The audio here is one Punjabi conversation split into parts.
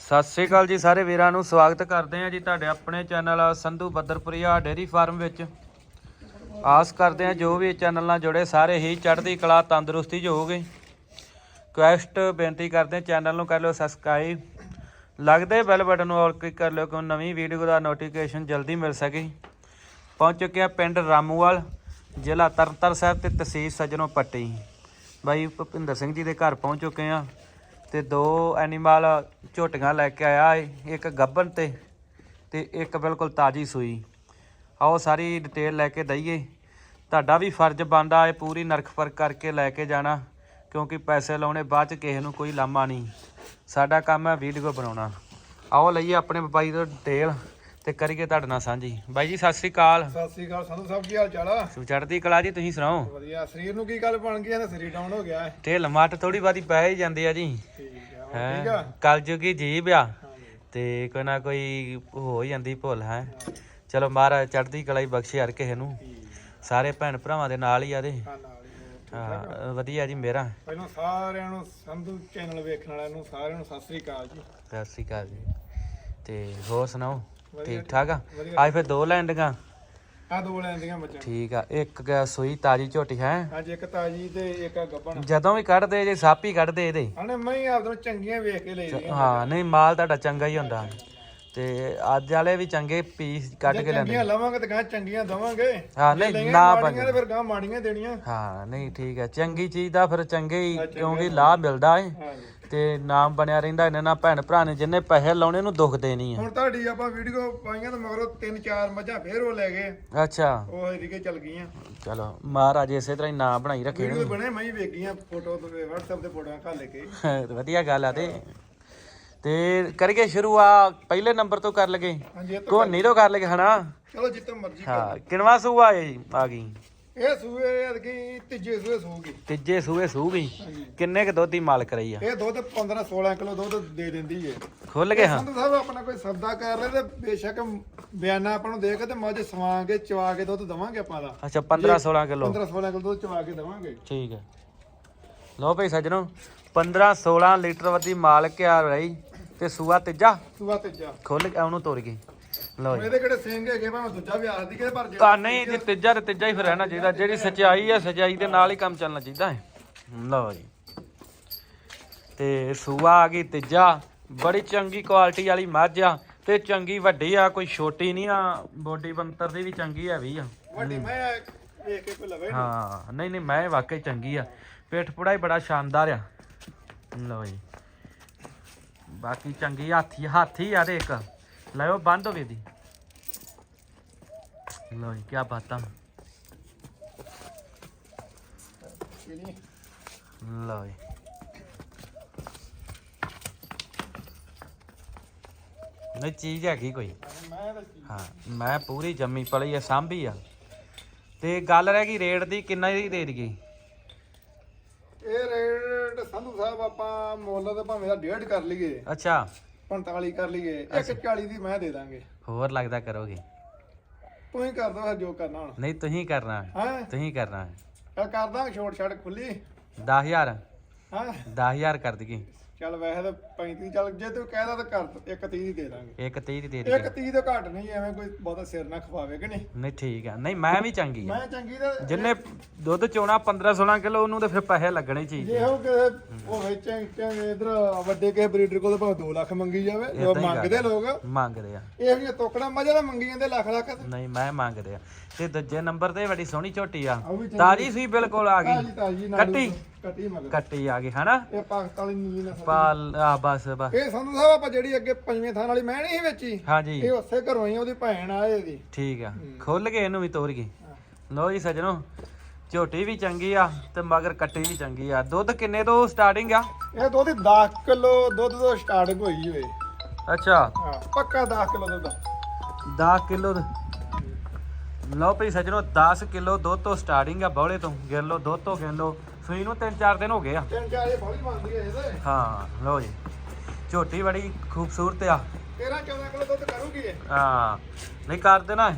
ਸਤਿ ਸ੍ਰੀ ਅਕਾਲ ਜੀ ਸਾਰੇ ਵੀਰਾਂ ਨੂੰ, ਸਵਾਗਤ ਕਰਦੇ ਹਾਂ ਜੀ ਤੁਹਾਡੇ ਆਪਣੇ channel Sandhu Badarpuria dairy farm ਵਿੱਚ। ਆਸ ਕਰਦੇ ਹਾਂ ਜੋ ਵੀ ਚੈਨਲ ਨਾਲ ਜੁੜੇ, ਸਾਰੇ ਹੀ ਚੜ੍ਹਦੀ ਕਲਾ, ਤੰਦਰੁਸਤੀ 'ਚ ਹੋਗੇ ਕੁਐਸਟ ਬੇਨਤੀ ਕਰਦੇ ਹਾਂ, ਚੈਨਲ ਨੂੰ ਕਰ ਲਿਓ ਸਬਸਕ੍ਰਾਈਬ। ਲੱਗਦੇ ਬੈਲ ਬਟਨ ਨੂੰ ਆਲ ਕਲਿੱਕ ਕਰ ਲਿਓ ਕਿਉਂ ਨਵੀਂ ਵੀਡੀਓ ਦਾ ਨੋਟੀਫਿਕੇਸ਼ਨ ਜਲਦੀ ਮਿਲ ਸਕੇ। ਪਹੁੰਚ ਚੁੱਕੇ ਹਾਂ ਪਿੰਡ ਰਾਮੂਵਾਲ, ਜ਼ਿਲ੍ਹਾ ਤਰਨਤਾਰਨ ਸਾਹਿਬ ਤੇ ਤਹਿਸੀਲ ਸਜਣੋਂ ਪੱਟੀ। ਬਾਈ ਭੁਪਿੰਦਰ ਸਿੰਘ ਜੀ ਦੇ ਘਰ ਪਹੁੰਚ ਚੁੱਕੇ ਹਾਂ। ਤੇ ਦੋ ਐਨੀਮਲ ਝੋਟੀਆਂ ਲੈ ਕੇ ਆਇਆ ਏ, ਇੱਕ ਗੱਬਨ ਤੇ ਤੇ ਇੱਕ ਬਿਲਕੁਲ ਤਾਜੀ ਸੂਈ। ਆਓ ਸਾਰੀ ਡਿਟੇਲ ਲੈ ਕੇ ਦਈਏ। ਤੁਹਾਡਾ ਵੀ ਫਰਜ਼ ਬਣਦਾ ਏ ਪੂਰੀ ਨਰਖ ਪਰਖ ਕਰਕੇ ਲੈ ਕੇ ਜਾਣਾ, ਕਿਉਂਕਿ ਪੈਸੇ ਲਾਉਣੇ ਬਾਅਦ ਚ ਕਿਸੇ ਨੂੰ ਕੋਈ ਲਾਮਾ ਨਹੀਂ। ਸਾਡਾ ਕੰਮ ਹੈ ਵੀਡੀਓ ਬਣਾਉਣਾ। ਆਓ ਲਈਏ ਆਪਣੇ ਬਾਈ ਤੋਂ ਡਿਟੇਲ ਤੇ ਕਰੀਏ ਤੁਹਾਡੇ ਨਾਲ ਸਾਂਝੀ। ਬਾਈ ਜੀ ਸਤਿ ਸ੍ਰੀ ਅਕਾਲ। ਸਤਿ ਸ੍ਰੀ ਅਕਾਲ ਸੰਧੂ ਸਾਹਿਬ ਕੀ ਹਾਲ ਚਾਲ ਆ? ਸੋ ਚੜ੍ਹਦੀ ਕਲਾ ਜੀ ਤੁਸੀਂ ਸੁਣਾਓ? ਵਧੀਆ ਸਰੀਰ ਨੂੰ ਕੀ ਗੱਲ ਬਣ ਗਈ ਹੈ ਸਰੀਰ ਡਾਊਨ ਹੋ ਗਿਆ ਹੈ। ਢਿੱਲ ਮੱਟ ਥੋੜੀ ਬਾਦੀ ਪੈ ਹੀ ਜਾਂਦੀ ਆ ਜੀ। ਠੀਕ ਆ ਹੋਰ ਠੀਕ ਆ? ਕਲਯੁਗੀ ਜੀਬ ਆ ਹਾਂਜੀ। ਤੇ ਕੋਈ ਨਾ ਕੋਈ ਹੋ ਹੀ ਜਾਂਦੀ ਭੁੱਲ ਹੈ। ਚਲੋ ਮਹਾਰਾਜ ਚੜ੍ਹਦੀ ਕਲਾ ਹੀ ਬਖਸ਼ੇ ਹਰ ਕਿਸੇ ਨੂੰ। ਸਾਰੇ ਭੈਣ ਭਰਾਵਾਂ ਦੇ ਨਾਲ ਹੀ ਆ ਦੇ। ਨਾਲ ਹੀ ਹੋਰ। ਹਾਂ ਵਧੀਆ ਜੀ ਮੇਰਾ। ਪਹਿਲਾਂ ਸਾਰਿਆਂ ਨੂੰ ਸੰਧੂ ਚੈਨਲ ਵੇਖਣ ਵਾਲਿਆਂ ਨੂੰ ਸਾਰਿਆਂ ਨੂੰ ਸਤਿ ਸ੍ਰੀ ਅਕਾਲ ਜੀ। ਸਤਿ ਸ੍ਰੀ ਅਕਾਲ ਜੀ। ਤੇ ਹੋਰ ਸੁਣਾਓ? ਠੀਕ ਠਾਕ ਆ। ਅੱਜ ਫਿਰ ਦੋ ਲੈਂਡੀਆਂ ਆ ਦੋ ਲੈਂਦੀਆਂ ਬੱਚਿਆਂ ਠੀਕ ਆ ਇੱਕ ਗਿਆ ਸੂਈ ਤਾਜੀ ਝੋਟੀ ਹੈ? ਅੱਜ ਇੱਕ ਤਾਜੀ ਤੇ ਇੱਕ ਆ ਗੱਬਣ। ਜਦੋਂ ਵੀ ਕੱਢਦੇ ਜੇ ਸਾਪੀ ਕੱਢਦੇ ਇਹਦੇ। ਹਣੇ ਮੈਂ ਹੀ ਆਪਦੋਂ ਚੰਗੀਆਂ ਵੇਖ ਕੇ ਲੈ ਲਈਆਂ। ਹਾਂ ਨਹੀਂ ਮਾਲ ਤੁਹਾਡਾ ਚੰਗਾ ਹੀ ਹੁੰਦਾ। ਤੇ ਅੱਜ ਵਾਲੇ ਵੀ ਚੰਗੇ ਪੀਸ ਕੱਢ ਕੇ ਲੈਂਦੇ ਚੰਗੀਆਂ ਲਵਾਂਗੇ ਤੇ ਗਾਂ ਚੰਗੀਆਂ ਦਵਾਂਗੇ। ਹਾਂ ਨਹੀਂ ਨਾ ਮਾੜੀਆਂ ਤੇ ਫਿਰ ਗਾਂ ਮਾੜੀਆਂ ਦੇਣੀਆਂ। ਹਾਂ ਨਹੀਂ ਠੀਕ ਹੈ ਚੰਗੀ ਚੀਜ਼ ਦਾ ਫਿਰ ਚੰਗੇ ਹੀ ਕਿਉਂਕਿ ਲਾਭ ਮਿਲਦਾ ਏ। ਹਾਂਜੀ। ਤੇ ਨਾਮ ਬਣਿਆ ਰਹਿੰਦਾ ਇਹਨਾਂ ਨਾਲ ਭੈਣ ਭਰਾ ਨੇ ਜਿੰਨੇ ਪੈਸੇ ਲਾਉਣੇ ਨੂੰ ਦੁੱਖ ਦੇਣੀ ਹੁਣ ਤੁਹਾਡੀ ਆਪਾਂ ਵੀਡੀਓ ਪਾਈਆਂ ਤੇ ਮਗਰੋਂ ਤਿੰਨ ਚਾਰ ਮੱਝਾਂ ਫੇਰ ਉਹ ਲੈ ਗਏ। ਆ ਅੱਛਾ। ਉਹ ਹਰੀਕੇ ਚੱਲ ਗਈਆਂ। ਚਲੋ ਮਹਾਰਾਜ ਇਸੇ ਤਰ੍ਹਾਂ ਹੀ ਨਾਮ ਬਣਾਈ ਰੱਖੇ ਵੀਡੀਓ ਬਣੇ ਮੈਂ ਹੀ ਵੇਖੀਆਂ ਫੋਟੋ ਤੇ WhatsApp ਤੇ ਫੋਟੋਆਂ ਘੱਲ ਲੈ ਕੇ। ਵਧੀਆ ਗੱਲ ਆ ਤੇ। ਤੇ ਕਰੀਏ ਸ਼ੁਰੂ ਆ ਪਹਿਲੇ ਨੰਬਰ ਤੋਂ ਕਰ ਲਗੇ। ਹਾਂਜੀ ਇਹ ਤਾਂ ਕੋਹਨੀ ਤੋਂ ਕਰ ਲਗੇ ਹਨਾ? ਚਲੋ ਜਿੱਤੋਂ ਮਰਜ਼ੀ ਹਾਂ ਕਿਨਵਾ ਸੂਆ ਏ ਆ ਗਈ? ਇਹ ਸੂਏ ਅਦਕੀ ਤੀਜੇ ਸੂਏ ਸੂਗੀ। ਤੀਜੇ ਸੂਏ ਸੂ ਗਈ ਕਿੰਨੇ ਕ ਦੁੱਧ ਦੀ ਮਾਲਕ ਰਹੀ ਆ? ਇਹ ਦੁੱਧ 15 16 ਕਿਲੋ ਦੁੱਧ ਦੇ ਦਿੰਦੀ ਏ। ਖੁੱਲ ਗਏ ਹਾਂ ਸੰਧੂ ਸਾਹਿਬ ਆਪਣਾ ਕੋਈ ਸੌਦਾ ਕਰ ਲੈ ਤੇ ਬੇਸ਼ੱਕ ਬਿਆਨਾ ਆਪਾਂ ਨੂੰ ਦੇ ਕੇ ਤੇ ਮੱਝ ਸਵਾ ਕੇ ਚਵਾ ਕੇ ਦੁੱਧ ਦਵਾਂਗੇ ਆਪਾਂ ਦਾ। ਅੱਛਾ 15 16 ਕਿਲੋ। 15 16 ਕਿਲੋ ਦੁੱਧ ਚਵਾ ਕੇ ਦਵਾਂਗੇ। ਠੀਕ ਹੈ ਲਓ ਭਾਈ ਸੱਜਣੋ 15 16 ਲੀਟਰ ਵੱਧੀ ਮਾਲਕ ਆ ਰਹੀ ਤੇ ਸੂਆ ਤੀਜਾ? ਸੂਆ ਤੀਜਾ। ਖੁੱਲ ਕੇ ਉਹਨੂੰ ਤੋੜ ਗਈ। ਲਓ ਜੀ। ਇਹਦੇ ਕਿਹੜੇ ਸਿੰਘ ਹੈਗੇ ਭਾਵੇਂ ਦੂਜਾ ਵੀ ਆਖਦੀ ਕਿ ਪਰ ਕਾ ਨਹੀਂ ਜੇ ਤੀਜਾ ਤੇ ਤੀਜਾ ਹੀ ਫਿਰ ਰਹਿਣਾ ਚਾਹੀਦਾ। ਜਿਹੜੀ ਸਚਾਈ ਹੈ ਸਚਾਈ ਦੇ ਨਾਲ ਹੀ ਕੰਮ ਚੱਲਣਾ ਚਾਹੀਦਾ ਹੈ। ਲਓ ਜੀ। ਤੇ ਸੂਆ ਆ ਗਈ ਤੀਜਾ। ਬੜੀ ਚੰਗੀ ਕੁਆਲਿਟੀ ਵਾਲੀ ਮੱਝ ਆ। ਤੇ ਚੰਗੀ ਵੱਡੀ ਆ ਕੋਈ ਛੋਟੀ ਨਹੀਂ ਆ। ਬੋਡੀ ਬੰਤਰ ਦੀ ਵੀ ਚੰਗੀ ਹੈਵੀ ਆ। ਵੱਡੀ ਮੈਂ ਵੇਖ ਕੇ ਕੋਈ ਲਵੇ। ਹਾਂ ਨਹੀਂ ਨਹੀਂ ਮੈਂ ਵਾਕਈ ਚੰਗੀ ਆ। ਪੇਟ ਪੁੜਾ ਹੀ ਬੜਾ ਸ਼ਾਨਦਾਰ ਆ। ਲਓ ਜੀ। ਬਾਕੀ ਚੰਗੀ ਹਾਥੀ ਹਾਥੀ ਆ ਦੇ ਇੱਕ। ਲਿਓ ਬੰਦ ਹੋਵੇ ਦੀ ਲਓ ਜੀ ਕੀ ਬਾਤਾਂ। ਲਓ ਜੀ। ਨਹੀਂ ਚੀਜ਼ ਹੈਗੀ ਕੋਈ। ਹਾਂ ਮੈਂ ਪੂਰੀ ਜੰਮੀ ਪਲੀ ਆ ਸਾਂਭੀ ਆ। ਤੇ ਗੱਲ ਰਹਿ ਗਈ ਰੇਟ ਦੀ ਕਿੰਨਾ ਦੀ ਦੇ ਦਈਏ? ਇਹ ਰੇਟ ਸੰਧੂ ਸਾਹਿਬ ਆਪਾਂ ਮੁੱਲ ਤੇ ਭਾਵੇਂ ਦਾ ਡੇਢ ਕਰ ਲਈਏ। ਅੱਛਾ। 45 ਕਰ ਲਈਏ 140 ਦੀ ਮੈਂ ਦੇ ਦਾਂਗੇ। ਹੋਰ ਲੱਗਦਾ ਕਰੋਗੇ। ਤੂੰ ਹੀ ਕਰ ਦੋ ਜੋ ਕਰਨਾ ਹੁਣ। ਨਹੀਂ ਤੁਸੀਂ ਕਰਨਾ। ਹੈ? ਤੁਸੀਂ ਕਰਨਾ। ਹੈ ਚੱਲ ਕਰ ਦਾਂਗੇ ਛੋਟ ਛੜ ਖੁੱਲੀ। 10000 ਹਾਂ? 10000 ਕਰ ਦਈਏ। ਚੱਲ ਵੈਸੇ ਤਾਂ 35 ਚੱਲ ਜੇ ਤੂੰ ਕਹਿਦਾ ਤਾਂ ਕਰ ਇੱਕ 30 ਦੀ ਦੇ ਦਾਂਗੇ। ਇੱਕ 30 ਦੀ ਦੇ ਇੱਕ ਦਈਏ। 30 ਤੋਂ ਘੱਟ ਨਹੀਂ ਐਵੇਂ ਕੋਈ ਬਹੁਤਾ ਸਿਰ ਨਾ ਖਵਾਵੇ ਕਿ ਨਹੀਂ? ਨਹੀਂ ਠੀਕ ਆ। ਨਹੀਂ ਮੈਂ ਵੀ ਚੰਗੀ ਆ। ਮੈਂ ਚੰਗੀ ਤਾਂ ਜਿੰਨੇ ਦੁੱਧ ਚੋਣਾ 15 16 ਕਿਲੋ ਉਹਨੂੰ ਤੇ ਫਿਰ ਪੈਸੇ ਲੱਗਣੇ ਚਾਹੀਦੇ ਜੇ ਉਹ ਕਿਸੇ ਉਹ ਵੇਚਾਂ ਚਾਂਗੇ ਇਧਰ ਵੱਡੇ ਕਿਸੇ ਬਰੀਡਰ ਕੋਲ ਤਾਂ ਭਾਵੇਂ 2 ਲੱਖ ਮੰਗੀ ਜਾਵੇ ਉਹ ਮੰਗਦੇ ਲੋਕ। ਮੰਗਦੇ ਆ। ਇਹ ਵੀ ਤੋਕੜਾ ਮਜਾ ਤਾਂ ਮੰਗੀ ਜਾਂਦੇ ਲੱਖ ਲੱਖ ਨਹੀਂ ਮੈਂ ਮੰਗਦੇ ਆ। ਤੇ ਦੂਜੇ ਨੰਬਰ ਤੇ ਬੜੀ ਸੋਹਣੀ ਝੋਟੀ ਆ। ਤਾਜੀ ਸੀ ਬਿਲਕੁਲ ਆ ਗਈ। ਨਾਲ ਕੱਟੀ? ਕੱਟੀ ਮਗਰ ਕੱਟੀ ਆ ਗਈ ਹਨਾ? ਇਹ ਪਾਕਿਸਤਾਨੀ ਨੀਲੀ ਨਸਲ ਪਾਲ ਆ ਬਸ ਬਸ। ਇਹ ਸੰਧੂ ਸਾਹਿਬ ਆਪਾਂ ਜਿਹੜੀ ਅੱਗੇ ਪੰਜਵੇਂ ਥਾਂ ਵਾਲੀ ਮੈਂ ਨਹੀਂ ਵੇਚੀ ਹਾਂਜੀ। ਇਹ ਉਸੇ ਘਰੋਂ ਹੀ ਉਹਦੀ ਭੈਣ ਆ ਇਹਦੀ। ਠੀਕ ਆ। ਖੁੱਲ ਕੇ ਇਹਨੂੰ ਵੀ ਤੋੜ ਗਏ ਲੋ ਜੀ ਸਜਣੋ ਝੋਟੀ ਵੀ ਚੰਗੀ ਆ ਤੇ ਮਗਰ ਕੱਟੀ ਵੀ ਚੰਗੀ ਆ। ਦੁੱਧ ਕਿੰਨੇ ਤੋਂ ਸਟਾਰਟਿੰਗ ਆ? ਇਹ ਦੁੱਧ 10 ਕਿਲੋ ਦੁੱਧ ਤੋਂ ਸਟਾਰਟਿੰਗ ਹੋਈ ਹੋਏ ਅੱਛਾ। ਹਾਂ ਪੱਕਾ 10 ਕਿਲੋ ਦੁੱਧ 10 ਕਿਲੋ ਲਓ ਭਈ ਸਜਣੋ 10 ਕਿਲੋ ਦੁੱਧ ਤੋਂ ਸਟਾਰਟਿੰਗ ਆ ਬੌਲੇ ਤੋਂ। ਗਿਣ ਲਓ ਦੁੱਧ ਤੋਂ ਗਿਣ ਲਓ। ਸੂਈ ਨੂੰ 3-4 ਦਿਨ ਹੋ ਗਏ ਆ। ਤਿੰਨ ਚਾਰ ਇਹ ਬੜੀ ਬਣਦੀ ਹੈ ਇਹਦੇ ਹਾਂ ਲਓ ਜੀ। ਝੋਟੀ ਬੜੀ ਖੂਬਸੂਰਤ ਆ। 13 14 ਕਿਲੋ ਦੁੱਧ ਕਰੂਗੀ ਇਹ। ਹਾਂ ਨਹੀਂ ਕਰ ਦੇਣਾ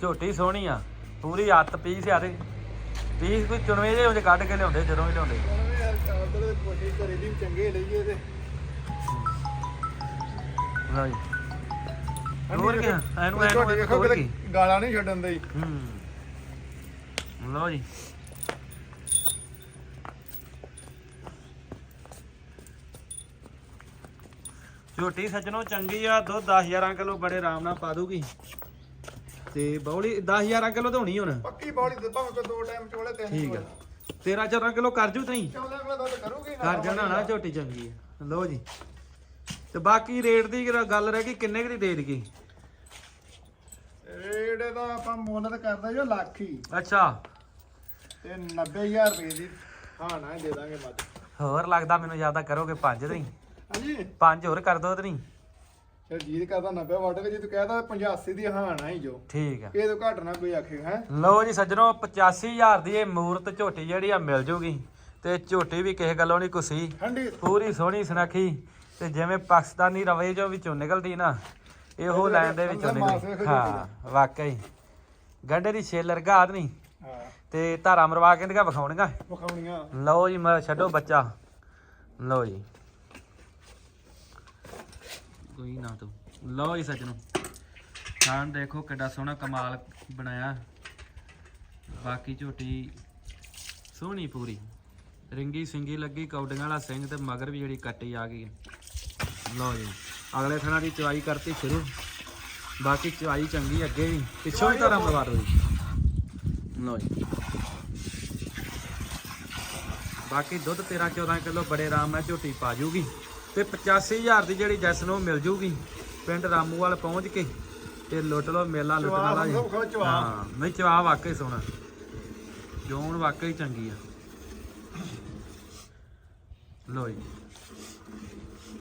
ਝੋਟੀ ਸੋਹਣੀ ਆ। ਪੂਰੀ ਹੱਥ ਪੀਸ ਆ ਤੇ ਪੀਸ ਕੋਈ ਚੁਣਵੇਂ ਜਿਹੇ ਹੁੰਦੇ ਕੱਢ ਕੇ ਲਿਆਉਂਦੇ ਜਦੋਂ ਵੀ ਲਿਆਉਂਦੇ। ਉਹਨੇ ਯਾਰ ਕਾਬਲ ਕੋਸ਼ਿਸ਼ ਕਰੀ ਦੀ ਚੰਗੇ ਲਈਏ ਤੇ ਲਓ ਜੀ। ਹੋਰ ਕੀ? ਇਹਨੂੰ ਝੋਟੀ ਇਹਨੂੰ ਵੇਖੋ ਹੋਰ ਕਿਤੇ ਕੀ? ਗਾਲਾਂ ਨਹੀਂ ਛੱਡਣ ਦੇ ਹੂੰ। ਲਓ ਜੀ। ਝੋਟੀ ਸੱਜਣੋ ਚੰਗੀ ਆ ਦੁੱਧ 10 11 ਕਿਲੋ ਬੜੇ ਆਰਾਮ ਨਾਲ ਪਾ ਦੂਗੀ ਤੇ ਬੌਲੀ 10 11 ਕਿਲੋ ਤਾਂ ਹੋਣੀ। ਹੁਣ ਪੱਕੀ ਬੋਲੀ ਤੇ ਭਾਵੇਂ ਕੋਈ ਦੋ ਟਾਈਮ ਚੋਲੇ ਤਿੰਨ ਠੀਕ ਆ। 13 14 ਕਿਲੋ ਕਰ ਜੂ ਤਈ। ਚੌਦਾਂ ਕਿਲੋ ਦੁੱਧ ਕਰੂਗੀ ਕਰ ਜਾਣਾ ਨਾ ਝੋਟੀ ਚੰਗੀ ਆ। ਲਓ ਜੀ। ਤੇ ਬਾਕੀ ਰੇਟ ਦੀ ਗੱਲ ਰਹਿ ਗਈ ਕਿੰਨੇ ਕੁ ਦੀ ਦੇ ਦਈਏ? ਰੇਟ ਦਾ ਆਪਾਂ ਮੁੱਲ ਤਾਂ ਕਰਦਾ ਜੋ ਲੱਖ ਹੀ। ਅੱਛਾ। ਤੇ 90000 ਰੁਪਏ ਦੀ। ਹਾਂ ਨਾ ਦੇ ਦਾਂਗੇ ਮੱਝ। ਹੋਰ ਲੱਗਦਾ ਮੈਨੂੰ ਜ਼ਿਆਦਾ ਕਰੋਗੇ ਪੰਜ ਨਹੀਂ ਹਾਂਜੀ। ਪੰਜ ਹੋਰ ਕਰ ਦੋ ਤੇ ਨਹੀਂ। ਚਲ ਕਰਦਾ 90 ਵੱਟ ਕੇ ਜੇ ਤੂੰ ਕਹਿਦਾ 85 ਦੀ ਹਾਂ ਨਾ ਹੀ ਜੋ। ਠੀਕ ਆ। ਇਹ ਤੋਂ ਘੱਟ ਨਾ ਕੋਈ ਆਖੇ ਹੈ? ਲਓ ਜੀ ਸੱਜਣੋ 85000 ਦੀ ਇਹ ਮੂਰਤ ਝੋਟੀ ਜਿਹੜੀ ਆ ਮਿਲ ਜੂਗੀ। ਤੇ ਝੋਟੀ ਵੀ ਕਿਸੇ ਗੱਲੋਂ ਨਹੀਂ ਕੁਸੀ। ਠੰਡੀ। ਪੂਰੀ ਸੋਹਣੀ ਸੁਨੱਖੀ। ਤੇ ਜਿਵੇਂ ਪਾਕਿਸਤਾਨੀ ਰਵੇ ਜੋ ਵਿੱਚੋਂ ਨਿਕਲਦੀ ਨਾ ਇਹੋ ਲਾਈਨ ਦੇ ਵਿੱਚੋਂ ਨਿਕਲਦੀ। ਹਾਂ ਵਾਕਈ। ਗੰਡੇ ਦੀ ਛੇਲਰ ਘਾਤ ਨਹੀਂ। ਤੇ ਧਾਰਾ ਮਰਵਾ ਕੇ ਇਹਦੀਆਂ ਵਿਖਾਉਣੀਆਂ। ਵਿਖਾਉਣੀਆਂ। ਲਓ ਜੀ ਮੈਂ ਛੱਡੋ ਬੱਚਾ। ਲਓ ਜੀ। ਕੋਈ ਨਾ ਤੂੰ। ਲਓ ਜੀ ਸੱਜਣੋ। ਥਾਂ ਦੇਖੋ ਕਿੱਡਾ ਸੋਹਣਾ ਕਮਾਲ ਬਣਾਇਆ। ਬਾਕੀ ਝੋਟੀ ਸੋਹਣੀ ਪੂਰੀ। ਰਿੰਗੀ ਸਿੰਗੀ ਲੱਗੀ, ਕੌਡੀਆਂ ਵਾਲਾ ਸਿੰਘ ਤੇ ਮਗਰ ਵੀ ਜਿਹੜੀ ਕੱਟੀ ਆ ਗਈ ਲਓ ਜੀ। ਅਗਲੇ ਥਾਂ ਦੀ ਚਵਾਈ ਕਰਤੀ ਸ਼ੁਰੂ। ਬਾਕੀ ਚਵਾਈ ਚੰਗੀ ਅੱਗੇ ਵੀ। ਪਿੱਛੋਂ ਵੀ ਧਾਰਾ ਮਰਵਾ ਦਿਓ ਜੀ। ਲਓ ਜੀ। ਬਾਕੀ ਦੁੱਧ 13 14 ਕਿਲੋ ਬੜੇ ਆਰਾਮ ਨਾਲ ਝੋਟੀ ਪਾ ਜੂਗੀ। ਤੇ 85000 ਦੀ ਜਿਹੜੀ ਜੈਸ ਨੂੰ ਮਿਲ ਜੂਗੀ। ਪਿੰਡ ਰਾਮੂਵਾਲ ਪਹੁੰਚ ਕੇ ਤੇ ਲੁੱਟ ਲੋ ਮੇਲਾ ਲੁੱਟਣ ਵਾਲਾ ਜੀ ਹਾਂ ਨਹੀਂ ਚਵਾ ਵਾਕਈ ਸੋਹਣਾ। ਜੋਨ ਵਾਕਈ ਚੰਗੀ ਆ। ਲੋ ਜੀ।